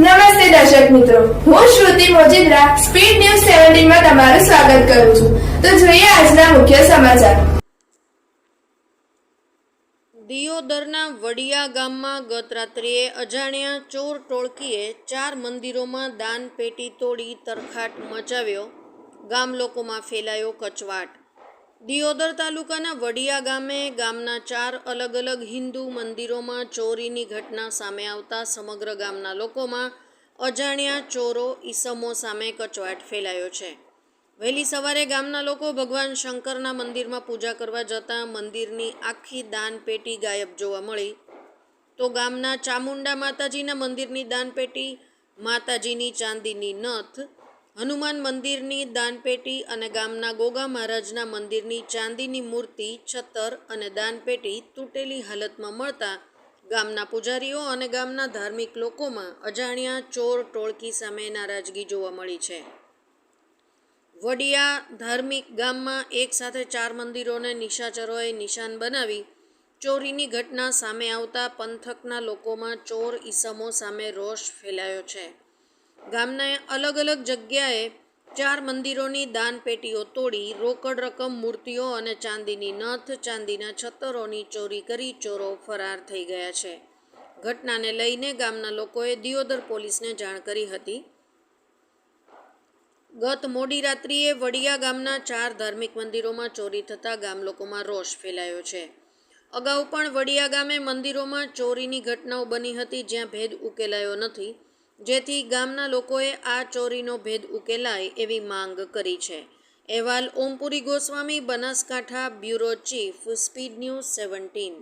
નમસ્તે દર્શક મિત્રો. હું શ્રુતિ મોજીદ્રા, સ્પીડ ન્યૂઝ સેવન્ટીનમાં તમારું સ્વાગત કરું છું. તો જોઈએ આજના મુખ્ય સમાચાર. દિયોદરના વડિયા ગામમાં ગત રાત્રિએ અજાણ્યા ચોર ટોળકીએ ચાર મંદિરોમાં દાન પેટી તોડી તરખાટ મચાવ્યો. ગામ લોકોમાં ફેલાયો કચવાટ. દિયોદર તાલુકાના વડિયા ગામે ગામના ચાર અલગ અલગ હિન્દુ મંદિરોમાં ચોરીની ઘટના સામે આવતા સમગ્ર ગામના લોકોમાં અજાણ્યા ચોરો ઈસમો સામે કચવાટ ફેલાયો છે. વહેલી સવારે ગામના લોકો ભગવાન શંકરના મંદિરમાં પૂજા કરવા જતાં મંદિરની આખી દાન પેટી ગાયબ જોવા મળી. તો ગામના ચામુંડા માતાજીના મંદિરની દાનપેટી, માતાજીની ચાંદીની નથ હનુમાન મંદિરની દાનપેટી અને ગામના ગોગા મહારાજના મંદિરની ચાંદીની મૂર્તિ છતર અને દાનપેટી તૂટેલી હાલતમાં મળતા ગામના પૂજારીઓ અને ગામના ધાર્મિક લોકોમાં અજાણ્યા ચોર ટોળકી સામે નારાજગી જોવા મળી છે. વડિયા ધાર્મિક ગામમાં એક સાથે ચાર મંદિરોને નિશાચરોએ નિશાન બનાવી ચોરીની ઘટના સામે આવતા પંથકના લોકોમાં ચોર ઈસમો સામે રોષ ફેલાયો છે. ગામના અલગ અલગ જગ્યાએ ચાર મંદિરોની દાન પેટીઓ તોડી રોકડ રકમ, મૂર્તિઓ અને ચાંદીની નથ, ચાંદીના છતરોની ચોરી કરી ચોરો ફરાર થઈ ગયા છે. ઘટનાને લઈને ગામના લોકોએ દિયોદર પોલીસને જાણ કરી હતી. ગત મોડી રાત્રિએ વડિયા ગામના ચાર ધાર્મિક મંદિરોમાં ચોરી થતાં ગામ લોકોમાં રોષ ફેલાયો છે. અગાઉ પણ વડિયા ગામે મંદિરોમાં ચોરીની ઘટનાઓ બની હતી, જ્યાં ભેદ ઉકેલાયો નથી. જેથી ગામના લોકોએ આ ચોરીનો ભેદ ઉકેલાય એવી માંગ કરી છે. અહેવાલ Ompuri Goswami Banaskantha bureau chief, speed news seventeen.